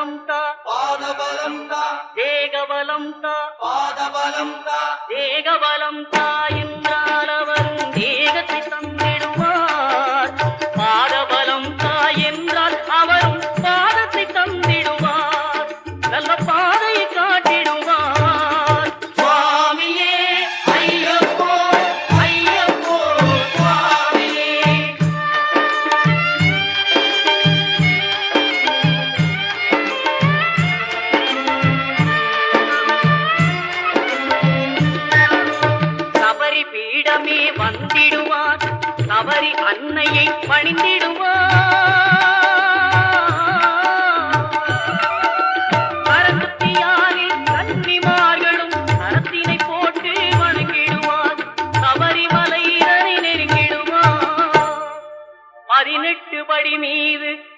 தா பாதபலம் தா தேகபலம் தா என்றால் அவரும் தேகத்தை தந்திடுவார். பாதபலம் என்றால் அவரும் பாதத்தை தந்திடுவார். நல்ல பாதையை என்னிடமே வந்திடுவார். தவறி அன்னையை பணிந்திடுவார். சரஸ்வதியாரே கன்னிமார்களும் சரத்தினை போட்டு வணங்கிடுவார். சபரிமலையினரை நெருங்கிடுவார். பதினெட்டு படி மீது